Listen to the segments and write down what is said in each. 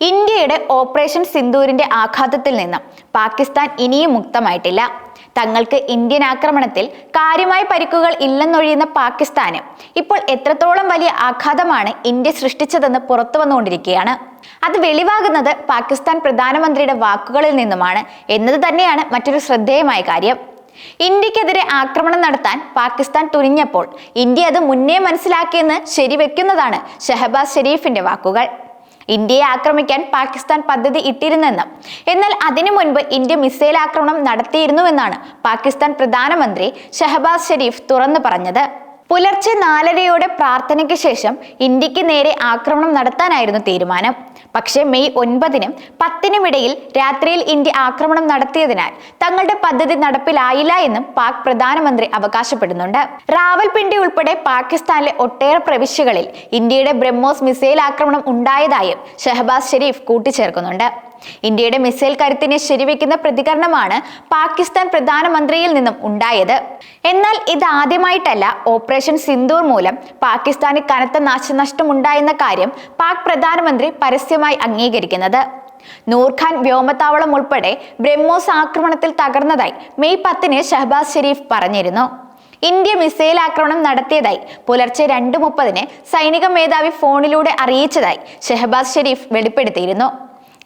ഇന്ത്യയുടെ ഓപ്പറേഷൻ സിന്ദൂരിന്റെ ആഘാതത്തിൽ നിന്ന് പാകിസ്ഥാൻ ഇനിയും മുക്തമായിട്ടില്ല. തങ്ങൾക്ക് ഇന്ത്യൻ ആക്രമണത്തിൽ കാര്യമായ പരിക്കുകൾ ഇല്ലെന്നൊഴിയുന്ന പാകിസ്ഥാന് ഇപ്പോൾ എത്രത്തോളം വലിയ ആഘാതമാണ് ഇന്ത്യ സൃഷ്ടിച്ചതെന്ന് പുറത്തു വന്നുകൊണ്ടിരിക്കുകയാണ്. അത് വെളിവാകുന്നത് പാകിസ്ഥാൻ പ്രധാനമന്ത്രിയുടെ വാക്കുകളിൽ നിന്നുമാണ് എന്നത് തന്നെയാണ് മറ്റൊരു ശ്രദ്ധേയമായ കാര്യം. ഇന്ത്യക്കെതിരെ ആക്രമണം നടത്താൻ പാകിസ്ഥാൻ തുനിഞ്ഞപ്പോൾ ഇന്ത്യ അത് മുന്നേ മനസ്സിലാക്കിയെന്ന് ശരിവെക്കുന്നതാണ് ഷഹബാസ് ഷെരീഫിന്റെ വാക്കുകൾ. ഇന്ത്യയെ ആക്രമിക്കാൻ പാകിസ്ഥാൻ പദ്ധതി ഇട്ടിരുന്നെന്നും. എന്നാൽ അതിനു മുൻപ് ഇന്ത്യ മിസൈൽ ആക്രമണം നടത്തിയിരുന്നുവെന്നാണ് പാകിസ്ഥാൻ പ്രധാനമന്ത്രി ഷഹബാസ് ഷെരീഫ് തുറന്നു പറഞ്ഞത്. പുലർച്ചെ നാലരയോടെ പ്രാർത്ഥനയ്ക്ക് ശേഷം ഇന്ത്യയ്ക്ക് നേരെ ആക്രമണം നടത്താനായിരുന്നു തീരുമാനം. പക്ഷേ മെയ് ഒൻപതിനും പത്തിനും ഇടയിൽ രാത്രിയിൽ ഇന്ത്യ ആക്രമണം നടത്തിയതിനാൽ തങ്ങളുടെ പദ്ധതി നടപ്പിലായില്ല എന്നും പാക് പ്രധാനമന്ത്രി അവകാശപ്പെടുന്നുണ്ട്. റാവൽപിണ്ടി ഉൾപ്പെടെ പാകിസ്ഥാനിലെ ഒട്ടേറെ പ്രവിശ്യകളിൽ ഇന്ത്യയുടെ ബ്രഹ്മോസ് മിസൈൽ ആക്രമണം ഉണ്ടായതായും ഷഹബാസ് ഷെരീഫ് കൂട്ടിച്ചേർക്കുന്നുണ്ട്. ഇന്ത്യയുടെ മിസൈൽ കരുത്തിനെ ശരിവെക്കുന്ന പ്രതികരണമാണ് പാകിസ്ഥാൻ പ്രധാനമന്ത്രിയിൽ നിന്നും ഉണ്ടായത്. എന്നാൽ ഇതാദ്യമായിട്ടല്ല ഓപ്പറേഷൻ സിന്ദൂർ മൂലം പാകിസ്ഥാന് കനത്ത നാശനഷ്ടമുണ്ടായെന്ന കാര്യം പാക് പ്രധാനമന്ത്രി പരസ്യമായി അംഗീകരിക്കുന്നത്. നൂർഖാൻ വ്യോമത്താവളം ഉൾപ്പെടെ ബ്രഹ്മോസ് ആക്രമണത്തിൽ തകർന്നതായി മെയ് പത്തിന് ഷഹബാസ് ഷെരീഫ് പറഞ്ഞിരുന്നു. ഇന്ത്യ മിസൈൽ ആക്രമണം നടത്തിയതായി പുലർച്ചെ രണ്ട് മുപ്പതിന് സൈനിക മേധാവി ഫോണിലൂടെ അറിയിച്ചതായി ഷെഹബാസ് ഷെരീഫ് വെളിപ്പെടുത്തിയിരുന്നു.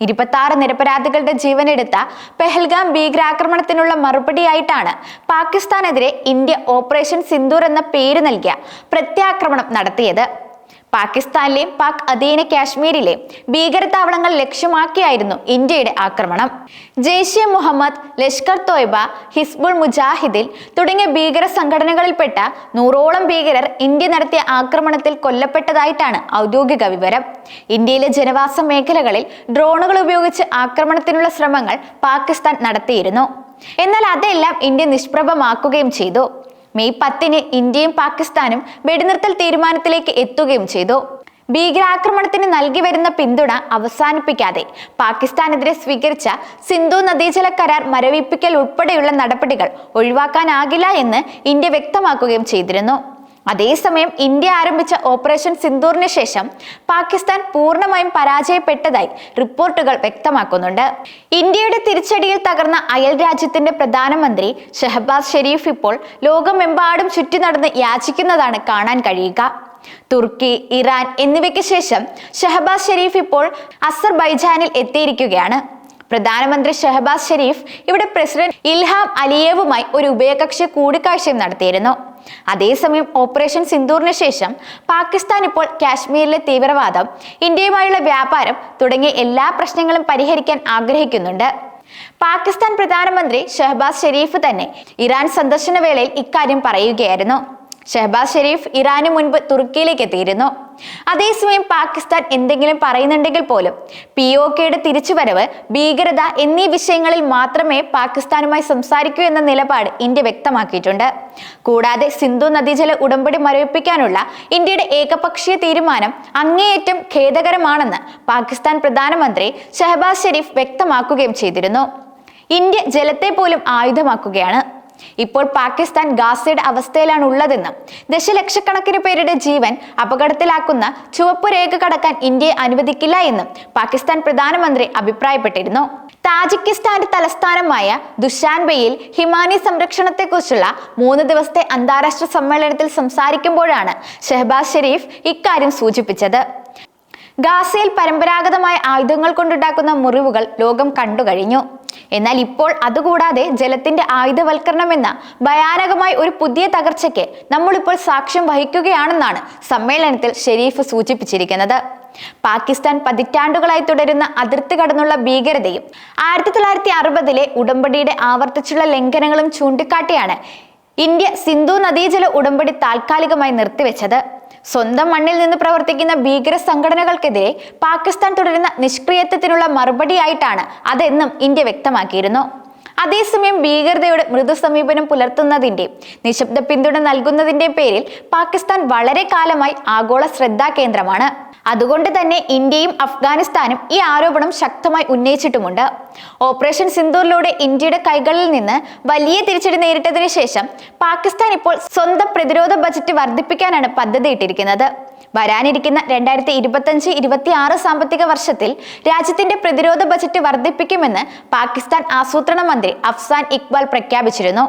ഇരുപത്തി നിരപരാധികളുടെ ജീവനെടുത്ത പെഹൽഗാം ഭീകരാക്രമണത്തിനുള്ള മറുപടിയായിട്ടാണ് പാകിസ്ഥാനെതിരെ ഇന്ത്യ ഓപ്പറേഷൻ സിന്ദൂർ എന്ന പേര് നൽകിയ പ്രത്യാക്രമണം നടത്തിയത്. പാകിസ്ഥാനിലെയും പാക് അധീന കാശ്മീരിലെ ഭീകരതാവളങ്ങൾ ലക്ഷ്യമാക്കിയായിരുന്നു ഇന്ത്യയുടെ ആക്രമണം. ജെയ്ഷെ മുഹമ്മദ് ലഷ്കർ തോയ്ബ ഹിസ്ബുൾ മുജാഹിദിൽ തുടങ്ങിയ ഭീകര സംഘടനകളിൽപ്പെട്ട നൂറോളം ഭീകരർ ഇന്ത്യ നടത്തിയ ആക്രമണത്തിൽ കൊല്ലപ്പെട്ടതായിട്ടാണ് ഔദ്യോഗിക വിവരം. ഇന്ത്യയിലെ ജനവാസ മേഖലകളിൽ ഡ്രോണുകൾ ഉപയോഗിച്ച് ആക്രമണത്തിനുള്ള ശ്രമങ്ങൾ പാകിസ്ഥാൻ നടത്തിയിരുന്നു. എന്നാൽ അതെല്ലാം ഇന്ത്യ നിഷ്പ്രഭമാക്കുകയും ചെയ്തു. മെയ് പത്തിന് ഇന്ത്യയും പാകിസ്ഥാനും വെടിനിർത്തൽ തീരുമാനത്തിലേക്ക് എത്തുകയും ചെയ്തു. ഭീകരാക്രമണത്തിന് നൽകി വരുന്ന പിന്തുണ അവസാനിപ്പിക്കാതെ പാകിസ്ഥാനെതിരെ സ്വീകരിച്ച സിന്ധു നദീജല കരാർ മരവിപ്പിക്കൽ ഉൾപ്പെടെയുള്ള നടപടികൾ ഒഴിവാക്കാനാകില്ല എന്ന് ഇന്ത്യ വ്യക്തമാക്കുകയും ചെയ്തിരുന്നു. അതേസമയം ഇന്ത്യ ആരംഭിച്ച ഓപ്പറേഷൻ സിന്ദൂറിന് ശേഷം പാകിസ്ഥാൻ പൂർണമായും പരാജയപ്പെട്ടതായി റിപ്പോർട്ടുകൾ വ്യക്തമാക്കുന്നുണ്ട്. ഇന്ത്യയുടെ തിരിച്ചടിയിൽ തകർന്ന അയൽ രാജ്യത്തിന്റെ പ്രധാനമന്ത്രി ഷഹബാസ് ഷെരീഫ് ഇപ്പോൾ ലോകമെമ്പാടും ചുറ്റി നടന്ന് യാചിക്കുന്നതാണ് കാണാൻ കഴിയുക. തുർക്കി ഇറാൻ എന്നിവയ്ക്ക് ശേഷം ഷഹബാസ് ഷെരീഫ് ഇപ്പോൾ അസർബൈജാനിൽ എത്തിയിരിക്കുകയാണ്. പ്രധാനമന്ത്രി ഷഹബാസ് ഷെരീഫ് ഇവിടെ പ്രസിഡന്റ് ഇൽഹാം അലിയേവുമായി ഒരു ഉഭയകക്ഷി കൂടിക്കാഴ്ചയും നടത്തിയിരുന്നു. അതേസമയം ഓപ്പറേഷൻ സിന്ദൂറിന് ശേഷം പാകിസ്ഥാൻ ഇപ്പോൾ കാശ്മീരിലെ തീവ്രവാദം ഇന്ത്യയുമായുള്ള വ്യാപാരം തുടങ്ങിയ എല്ലാ പ്രശ്നങ്ങളും പരിഹരിക്കാൻ ആഗ്രഹിക്കുന്നുണ്ട്. പാകിസ്ഥാൻ പ്രധാനമന്ത്രി ഷഹബാസ് ഷെരീഫ് തന്നെ ഇറാൻ സന്ദർശന വേളയിൽ ഇക്കാര്യം പറയുകയായിരുന്നു. ഷഹബാസ് ഷെരീഫ് ഇറാന് മുൻപ് തുർക്കിയിലേക്ക് എത്തിയിരുന്നു അതേസമയം പാകിസ്ഥാൻ എന്തെങ്കിലും പറയുന്നുണ്ടെങ്കിൽ പോലും പി ഒ കെയുടെ തിരിച്ചുവരവ് ഭീകരത എന്നീ വിഷയങ്ങളിൽ മാത്രമേ പാകിസ്ഥാനുമായി സംസാരിക്കൂ എന്ന നിലപാട് ഇന്ത്യ വ്യക്തമാക്കിയിട്ടുണ്ട്. കൂടാതെ സിന്ധു നദീജല ഉടമ്പടി മരവിപ്പിക്കാനുള്ള ഇന്ത്യയുടെ ഏകപക്ഷീയ തീരുമാനം അങ്ങേയറ്റം ഖേദകരമാണെന്ന് പാകിസ്ഥാൻ പ്രധാനമന്ത്രി ഷഹബാസ് ഷെരീഫ് വ്യക്തമാക്കുകയും ചെയ്തിരുന്നു. ഇന്ത്യ ജലത്തെ പോലും ആയുധമാക്കുകയാണ്. ഇപ്പോൾ പാകിസ്ഥാൻ ഗാസയുടെ അവസ്ഥയിലാണ് ഉള്ളതെന്നും ദശലക്ഷക്കണക്കിന് പേരുടെ ജീവൻ അപകടത്തിലാക്കുന്ന ചുവപ്പ് രേഖ കടക്കാൻ ഇന്ത്യയെ അനുവദിക്കില്ല എന്നും പാകിസ്ഥാൻ പ്രധാനമന്ത്രി അഭിപ്രായപ്പെട്ടിരുന്നു. താജിക്കിസ്ഥാന്റെ തലസ്ഥാനമായ ദുഷാൻബയിൽ ഹിമാനി സംരക്ഷണത്തെക്കുറിച്ചുള്ള മൂന്ന് ദിവസത്തെ അന്താരാഷ്ട്ര സമ്മേളനത്തിൽ സംസാരിക്കുമ്പോഴാണ് ഷെഹബാസ് ഷെരീഫ് ഇക്കാര്യം സൂചിപ്പിച്ചത്. ഗാസയിൽ പരമ്പരാഗതമായ ആയുധങ്ങൾ കൊണ്ടുണ്ടാക്കുന്ന മുറിവുകൾ ലോകം കണ്ടു കഴിഞ്ഞു എന്നാൽ ഇപ്പോൾ അതുകൂടാതെ ജലത്തിന്റെ ആയുധവൽക്കരണം എന്ന ഭയാനകമായ ഒരു പുതിയ തകർച്ചയ്ക്ക് നമ്മളിപ്പോൾ സാക്ഷ്യം വഹിക്കുകയാണെന്നാണ് സമ്മേളനത്തിൽ ഷെരീഫ് സൂചിപ്പിച്ചിരിക്കുന്നത്. പാകിസ്ഥാൻ പതിറ്റാണ്ടുകളായി തുടരുന്ന അതിർത്തി കടന്നുള്ള ഭീകരതയും ആയിരത്തി തൊള്ളായിരത്തി അറുപതിലെ ഉടമ്പടിയുടെ ആവർത്തിച്ചുള്ള ലംഘനങ്ങളും ചൂണ്ടിക്കാട്ടിയാണ് ഇന്ത്യ സിന്ധു നദീജല ഉടമ്പടി താൽക്കാലികമായി നിർത്തിവെച്ചത്. സ്വന്തം മണ്ണിൽ നിന്ന് പ്രവർത്തിക്കുന്ന ഭീകര സംഘടനകൾക്കെതിരെ പാകിസ്ഥാൻ തുടരുന്ന നിഷ്ക്രിയത്വത്തിനുള്ള മറുപടിയായിട്ടാണ് അതെന്നും ഇന്ത്യ വ്യക്തമാക്കിയിരുന്നു. അതേസമയം ഭീകരതയുടെ മൃദു സമീപനം പുലർത്തുന്നതിന്റെ നിശബ്ദ പിന്തുണ നൽകുന്നതിന്റെ പേരിൽ പാകിസ്ഥാൻ വളരെ കാലമായി ആഗോള ശ്രദ്ധാ കേന്ദ്രമാണ്. അതുകൊണ്ട് തന്നെ ഇന്ത്യയും അഫ്ഗാനിസ്ഥാനും ഈ ആരോപണം ശക്തമായി ഉന്നയിച്ചിട്ടുമുണ്ട്. ഓപ്പറേഷൻ സിന്ദൂറിലൂടെ ഇന്ത്യയുടെ കൈകളിൽ നിന്ന് വലിയ തിരിച്ചടി നേരിട്ടതിനു ശേഷം പാകിസ്ഥാൻ ഇപ്പോൾ സ്വന്തം പ്രതിരോധ ബജറ്റ് വർദ്ധിപ്പിക്കാനാണ് പദ്ധതിയിട്ടിരിക്കുന്നത്. വരാനിരിക്കുന്ന രണ്ടായിരത്തി ഇരുപത്തഞ്ച് ഇരുപത്തി ആറ് സാമ്പത്തിക വർഷത്തിൽ രാജ്യത്തിന്റെ പ്രതിരോധ ബജറ്റ് വർദ്ധിപ്പിക്കുമെന്ന് പാകിസ്ഥാൻ ആസൂത്രണ മന്ത്രി അഫ്സാൻ ഇക്ബാൽ പ്രഖ്യാപിച്ചിരുന്നു.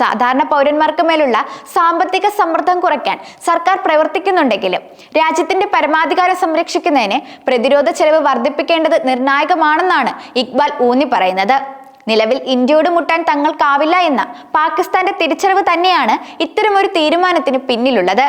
സാധാരണ പൗരന്മാർക്ക് മേലുള്ള സാമ്പത്തിക സമ്മർദ്ദം കുറയ്ക്കാൻ സർക്കാർ പ്രവർത്തിക്കുന്നുണ്ടെങ്കിലും രാജ്യത്തിന്റെ പരമാധികാരം സംരക്ഷിക്കുന്നതിന് പ്രതിരോധ ചെലവ് വർദ്ധിപ്പിക്കേണ്ടത് നിർണായകമാണെന്നാണ് ഇക്ബാൽ ഊന്നി പറയുന്നത്. നിലവിൽ ഇന്ത്യയോട് മുട്ടാൻ തങ്ങൾക്കാവില്ല എന്ന പാകിസ്ഥാന്റെ തിരിച്ചറിവ് തന്നെയാണ് ഇത്തരമൊരു തീരുമാനത്തിന് പിന്നിലുള്ളത്.